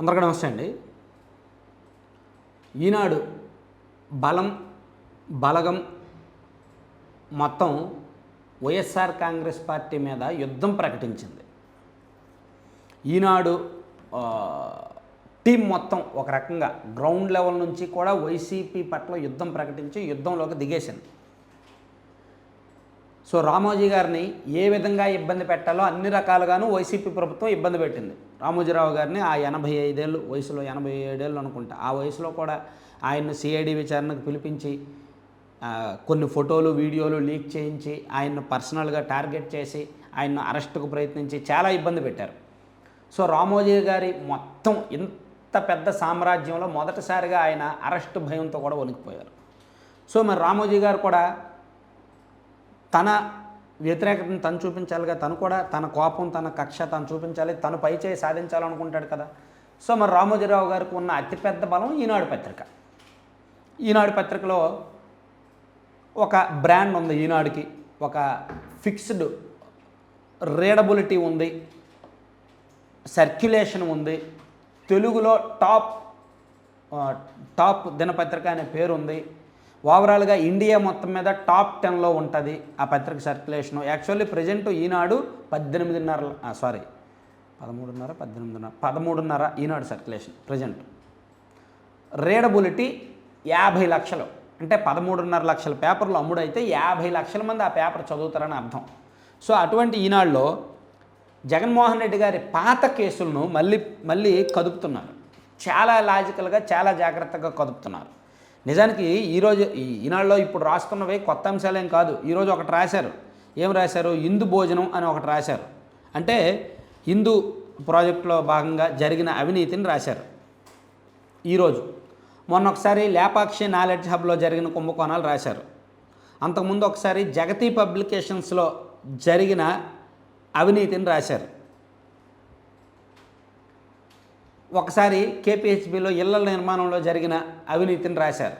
అందరికీ నమస్తే అండి. ఈనాడు బలం బలగం మొత్తం వైఎస్ఆర్ కాంగ్రెస్ పార్టీ మీద యుద్ధం ప్రకటించింది. ఈనాడు టీం మొత్తం ఒక రకంగా గ్రౌండ్ లెవెల్ నుంచి కూడా వైసీపీ పట్ల యుద్ధం ప్రకటించి యుద్ధంలోకి దిగేసింది. సో రామోజీ గారిని ఏ విధంగా ఇబ్బంది పెట్టాలో అన్ని రకాలుగాను వైసీపీ ప్రభుత్వం ఇబ్బంది పెట్టింది. రామోజీరావు గారిని ఆ ఎనభై ఐదేళ్ళు వయసులో ఎనభై ఏడేళ్ళు అనుకుంటా ఆ వయసులో కూడా ఆయన్ను సిఐడి విచారణకు పిలిపించి కొన్ని ఫోటోలు వీడియోలు లీక్ చేయించి ఆయన్ను పర్సనల్గా టార్గెట్ చేసి ఆయన్ను అరెస్టుకు ప్రయత్నించి చాలా ఇబ్బంది పెట్టారు. సో రామోజీ గారి మొత్తం ఇంత పెద్ద సామ్రాజ్యంలో మొదటిసారిగా ఆయన అరెస్టు భయంతో కూడా వణికిపోయారు. సో మరి రామోజీ గారు కూడా తన వ్యతిరేకతను తను చూపించాలిగా తను కూడా తన కోపం తన కక్ష తను చూపించాలి తను పైచేయి సాధించాలనుకుంటాడు కదా. సో మరి రామోజీరావు గారికి ఉన్న అతిపెద్ద బలం ఈనాడు పత్రిక. ఈనాడు పత్రికలో ఒక బ్రాండ్ ఉంది ఈనాడుకి ఒక ఫిక్స్డ్ రీడబిలిటీ ఉంది సర్క్యులేషన్ ఉంది తెలుగులో టాప్ టాప్ దినపత్రిక అనే పేరు ఉంది ఓవరాల్గా ఇండియా మొత్తం మీద టాప్ టెన్లో ఉంటుంది ఆ పత్రిక సర్క్యులేషను. యాక్చువల్లీ ప్రజెంట్ ఈనాడు పద్దెనిమిదిన్నర సారీ పదమూడున్నర పద్దెనిమిదిన్నర పదమూడున్నర ఈనాడు సర్క్యులేషన్ ప్రజెంట్. రీడబులిటీ యాభై లక్షలు అంటే పదమూడున్నర లక్షల పేపర్లు అమ్ముడైతే యాభై లక్షల మంది ఆ పేపర్ చదువుతారని అర్థం. సో అటువంటి ఈనాడులో జగన్మోహన్ రెడ్డి గారి పాత కేసులను మళ్ళీ మళ్ళీ కదుపుతున్నారు. చాలా లాజికల్గా చాలా జాగ్రత్తగా కదుపుతున్నారు. నిజానికి ఈరోజు ఈ ఈనాడులో ఇప్పుడు రాస్తున్నవి కొత్త అంశాలేం కాదు. ఈరోజు ఒకటి రాశారు. ఏం రాశారు? హిందూ భోజనం అని ఒకటి రాశారు. అంటే హిందూ ప్రాజెక్టులో భాగంగా జరిగిన అవినీతిని రాశారు. ఈరోజు మొన్న ఒకసారి లేపాక్షి నాలెడ్జ్ హబ్లో జరిగిన కుంభకోణాలు రాశారు. అంతకుముందు ఒకసారి జగతి పబ్లికేషన్స్లో జరిగిన అవినీతిని రాశారు. ఒకసారి కేపీహెచ్బిలో ఇళ్ళ నిర్మాణంలో జరిగిన అవినీతిని రాశారు.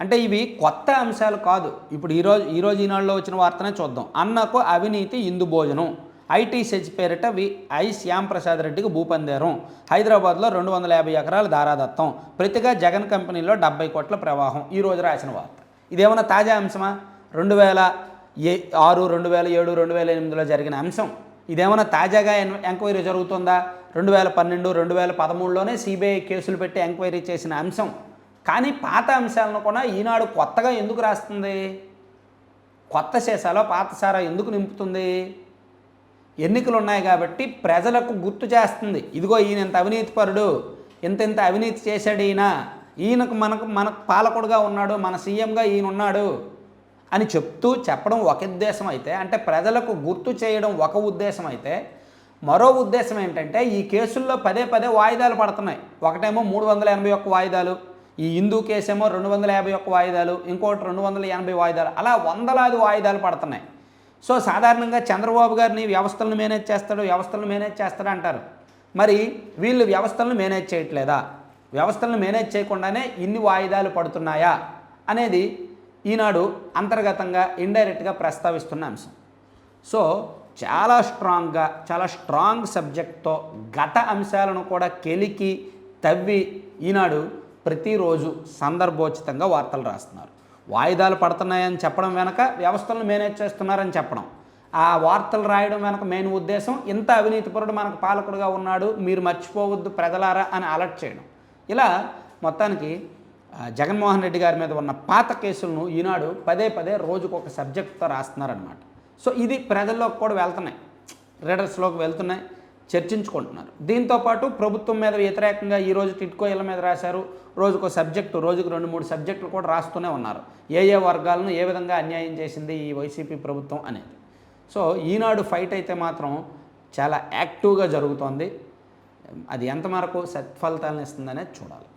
అంటే ఇవి కొత్త అంశాలు కాదు. ఇప్పుడు ఈరోజు ఈరోజు ఈనాడులో వచ్చిన వార్తనే చూద్దాం. అన్నకు అవినీతి ఇందు భోజనం. ఐటీ సెజ్ పేరిట వి ఐ శ్యాంప్రసాద్ రెడ్డికి భూపందేరం హైదరాబాద్లో రెండు వందల యాభై ఎకరాల దారాదత్తం. ప్రతిగా జగన్ కంపెనీలో డెబ్బై కోట్ల ప్రవాహం. ఈ రోజు రాసిన వార్త. ఇదేమన్నా తాజా అంశమా? రెండు వేల ఏ ఆరు రెండు వేల ఏడు రెండు వేల ఎనిమిదిలో జరిగిన అంశం. ఇదేమన్నా తాజాగా ఎన్- ఎంక్వైరీ జరుగుతుందా? రెండు వేల పన్నెండు రెండు వేల పదమూడులోనే సిబిఐ కేసులు పెట్టి ఎంక్వైరీ చేసిన అంశం. కానీ పాత అంశాలను కూడా ఈనాడు కొత్తగా ఎందుకు రాస్తుంది? కొత్త శేషాలో పాత సారా ఎందుకు నింపుతుంది? ఎన్నికలు ఉన్నాయి కాబట్టి ప్రజలకు గుర్తు చేస్తుంది. ఇదిగో ఈయన ఇంత అవినీతిపరుడు ఇంత ఇంత అవినీతి చేశాడు ఈయన. ఈయనకు మనకు మనకు పాలకుడుగా ఉన్నాడు మన సీఎంగా ఈయన ఉన్నాడు అని చెప్తూ చెప్పడం ఒక ఉద్దేశం అయితే అంటే ప్రజలకు గుర్తు చేయడం ఒక ఉద్దేశం అయితే మరో ఉద్దేశం ఏంటంటే ఈ కేసుల్లో పదే పదే వాయిదాలు పడుతున్నాయి. ఒకటేమో మూడు వందల ఎనభై ఒక్క వాయిదాలు ఈ హిందూ కేసేమో రెండు వందల యాభై ఒక్క వాయిదాలు ఇంకోటి రెండు వందల ఎనభై వాయిదాలు అలా వందలాది వాయిదాలు పడుతున్నాయి. సో సాధారణంగా చంద్రబాబు గారిని వ్యవస్థలను మేనేజ్ చేస్తాడు వ్యవస్థలను మేనేజ్ చేస్తాడు అంటారు. మరి వీళ్ళు వ్యవస్థలను మేనేజ్ చేయట్లేదా? వ్యవస్థలను మేనేజ్ చేయకుండానే ఇన్ని వాయిదాలు పడుతున్నాయా? అనేది ఈనాడు అంతర్గతంగా ఇండైరెక్ట్గా ప్రస్తావిస్తున్న అంశం. సో చాలా స్ట్రాంగ్గా చాలా స్ట్రాంగ్ సబ్జెక్ట్తో గత అంశాలను కూడా కెలికి తవ్వి ఈనాడు ప్రతిరోజు సందర్భోచితంగా వార్తలు రాస్తున్నారు. వాయిదాలు పడుతున్నాయని చెప్పడం వెనక వ్యవస్థలను మేనేజ్ చేస్తున్నారని చెప్పడం. ఆ వార్తలు రాయడం వెనక మెయిన్ ఉద్దేశం ఇంత అవినీతిపరుడు మనకు పాలకుడుగా ఉన్నాడు మీరు మర్చిపోవద్దు ప్రజలారా అని అలర్ట్ చేయడం. ఇలా మొత్తానికి జగన్మోహన్ రెడ్డి గారి మీద ఉన్న పాత కేసులను ఈనాడు పదే పదే రోజుకు ఒక సబ్జెక్ట్తో రాస్తున్నారనమాట సో ఇది ప్రజల్లోకి కూడా వెళ్తున్నాయి. రీడర్స్లోకి వెళ్తున్నాయి. చర్చించుకుంటున్నారు. దీంతోపాటు ప్రభుత్వం మీద వ్యతిరేకంగా ఈరోజు టిట్కో ఇళ్ళ మీద రాశారు. రోజుకో సబ్జెక్టు రోజుకు రెండు మూడు సబ్జెక్టులు కూడా రాస్తూనే ఉన్నారు. ఏ ఏ వర్గాలను ఏ విధంగా అన్యాయం చేసింది ఈ వైసీపీ ప్రభుత్వం అనేది. సో ఈనాడు ఫైట్ అయితే మాత్రం చాలా యాక్టివ్గా జరుగుతోంది. అది ఎంతవరకు సత్ఫలితాలను ఇస్తుందనేది చూడాలి.